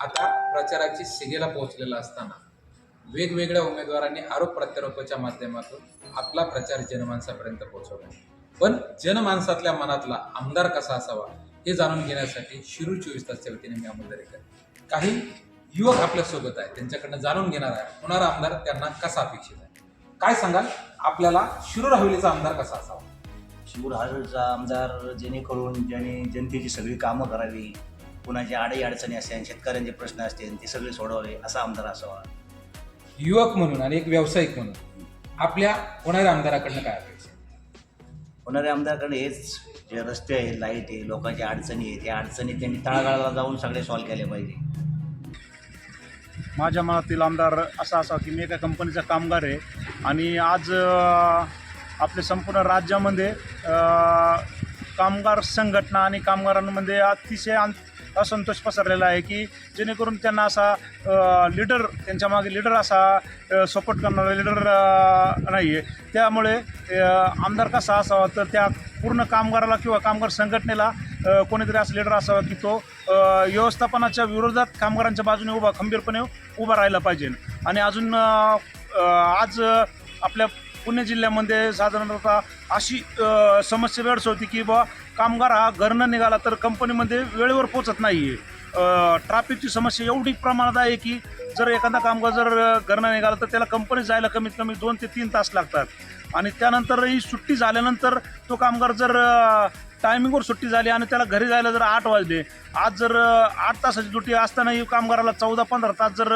आता प्रचाराची शिगेला पोहोचलेला असताना वेगवेगळ्या उमेदवारांनी आरोप प्रत्यारोपाच्या माध्यमातून आपला प्रचार जनमानसापर्यंत पोहोचवला. पण जनमानसातल्या मनातला आमदार कसा असावा हे जाणून घेण्यासाठी शिरूर चोवीस तासच्या वतीने मी अमोल काही युवक आपल्यासोबत आहे त्यांच्याकडनं जाणून घेणार आहे. होणारा आमदार त्यांना कसा अपेक्षित आहे? काय सांगाल? आपल्याला शिरूर हवेलीचा आमदार कसा असावा? शिवूर हाडचा आमदार जेणेकरून ज्याने जनतेची सगळी कामं करावी कुणाची आडी अडचणी असतील शेतकऱ्यांचे प्रश्न असतील ते सगळे सोडवावे असा आमदार असावा युवक म्हणून आणि एक व्यावसायिक म्हणून आपल्या होणाऱ्या आमदाराकडनं काय अपेक्षा आहे? होणाऱ्या आमदारकडे हेच जे रस्ते आहेत लाइट आहे लोकांच्या अडचणी आहे त्या अडचणी त्यांनी तळागाळाला जाऊन सगळे सॉल्व्ह केले पाहिजे माझ्या मनातील आमदार असा असा की मी एका कंपनीचा कामगार आहे आणि आज अ, आपल्या संपूर्ण राज्यामध्ये अ, कामगार संघटना आणि कामगारांमध्ये अतिशय असंतोष पसरलेला आहे की जेणेकरून त्यांना असा लिडर त्यांच्या मागे लिडर असा सपोर्ट करणारा लिडर नाही आहे त्यामुळे आमदार कसा असावा तर त्या पूर्ण कामगाराला किंवा कामगार संघटनेला कोणीतरी असं लिडर असावा की तो व्यवस्थापनाच्या विरोधात कामगारांच्या बाजूने उभा खंबीरपणे उभा राहिला पाहिजे. आणि अजून आज आपल्या पुणे जिल्ह्यामध्ये साधारणतः अशी समस्या समस्या होती की बा कामगार हा घरनं निघाला तर कंपनीमध्ये वेळेवर पोचत नाही आहे ट्रॅफिकची समस्या एवढी प्रमाणात आहे की जर एखादा कामगार जर घरनं निघाला तर त्याला कंपनीत जायला कमीत कमी दोन ते तीन तास लागतात. आणि त्यानंतर ही सुट्टी झाल्यानंतर तो कामगार जर टायमिंगवर सुट्टी झाली आणि त्याला घरी जायला जर आठ वाजले आज जर आठ तासाची ड्युटी असतानाही कामगाराला चौदा पंधरा तास जर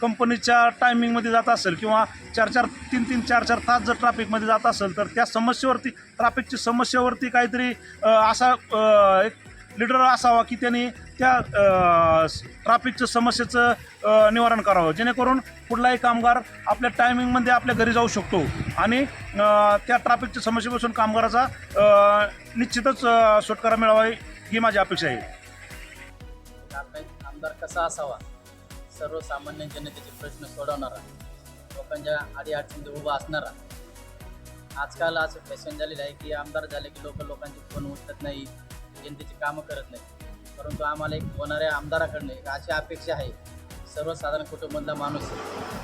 कंपनीच्या टायमिंगमध्ये जात असेल किंवा चार चार तीन तीन चार चार तास जर ट्रॅफिकमध्ये जात असेल तर त्या समस्येवरती ट्रॅफिकची समस्येवरती काहीतरी असा एक लिडर असावा की त्यांनी त्या ट्रॅफिकच्या समस्येचं निवारण करावं. जेणेकरून कुठलाही कामगार आपल्या टायमिंगमध्ये आपल्या घरी जाऊ शकतो आणि त्या ट्रॅफिकच्या समस्येपासून कामगाराचा निश्चितच सुटकारा मिळावा ही माझी अपेक्षा आहे. आमदार कसा असावा? सर्वसामान्य जनतेचे प्रश्न सोडवणारा लोकांच्या अडीअडचणीत उभा असणारा. आजकाल असं फॅशन झालेलं आहे की आमदार झाले की लोक लोकांचे फोन उचलत नाही जनतेची कामं करत नाही परंतु आम्हाला एक होणाऱ्या आमदाराकडनं एक अशी अपेक्षा आहे सर्वसाधारण कुटुंबातला माणूस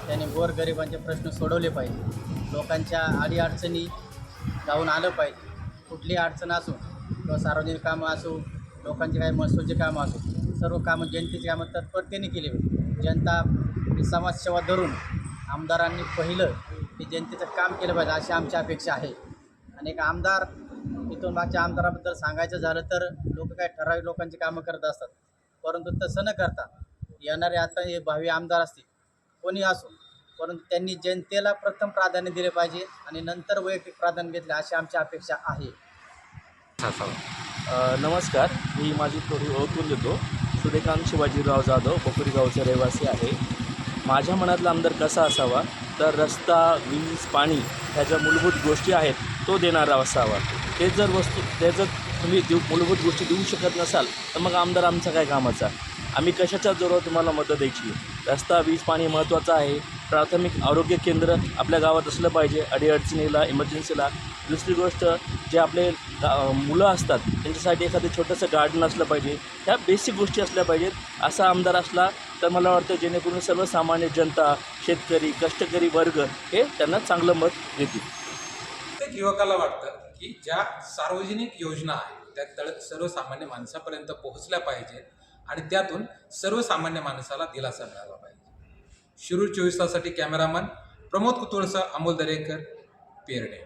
त्याने गोरगरिबांचे प्रश्न सोडवले पाहिजे. लोकांच्या अडीअडचणी जाऊन आलं पाहिजे. कुठली अडचण असो किंवा सार्वजनिक कामं असो लोकांची काही महसूलची कामं असो सर्व कामं जनतेची कामं तत्परतेने केली जनता समाजसेवा धरून आमदारांनी पहिलं की जनतेचं काम केलं पाहिजे अशी आमची अपेक्षा आहे. आणि एक आमदार इथून मागच्या आमदाराबद्दल सांगायचं झालं तर लोक काय ठराविक लोकांची कामं करत असतात. परंतु तसं न करता येणारे आता हे भावी आमदार असतील कोणी असो परंतु त्यांनी जनतेला प्रथम प्राधान्य दिले पाहिजे आणि नंतर वैयक्तिक प्राधान्य घेतले अशी आमची अपेक्षा आहे. नमस्कार. मी माझी थोडी ओळखून देतो. सूर्यकांत शिवाजीराव जाधव बकुरी रहिवासी आहे. माझ्या मनातला आमदार कसा असावा? तर रस्ता वीज पाणी ह्या ज्या मूलभूत गोष्टी आहेत तो देणारा असावा ते जर वस्तू ते जर तुम्ही देऊ मूलभूत गोष्टी देऊ शकत नसाल तर मग आमदार आमचा काय कामाचा? आम्ही कशाच्या जोरावर तुम्हाला मदत द्यायची? रस्ता वीज पाणी महत्त्वाचं आहे. प्राथमिक आरोग्य केंद्र आपल्या गावात असलं पाहिजे अडीअडचणीला इमर्जन्सीला दुसरी गोष्ट जे आपले गा- मुलं असतात त्यांच्यासाठी एखादं छोटंसं गार्डन असलं पाहिजे. ह्या बेसिक गोष्टी असल्या पाहिजेत. असा आमदार असला तर मला वाटतं जेणेकरून सर्वसामान्य जनता शेतकरी कष्टकरी वर्ग हे त्यांना चांगलं मत देतील. प्रत्येक युवकाला वाटतं की ज्या सार्वजनिक योजना आहेत त्या तळ सर्वसामान्य माणसापर्यंत पोहोचल्या पाहिजेत आणि त्यातून सर्वसामान्य माणसाला दिलासा मिळाला पाहिजे. शिरूर चोवीस तासाठी कॅमेरामन प्रमोद कुतुळसा अमोल दरेकर पेरणे.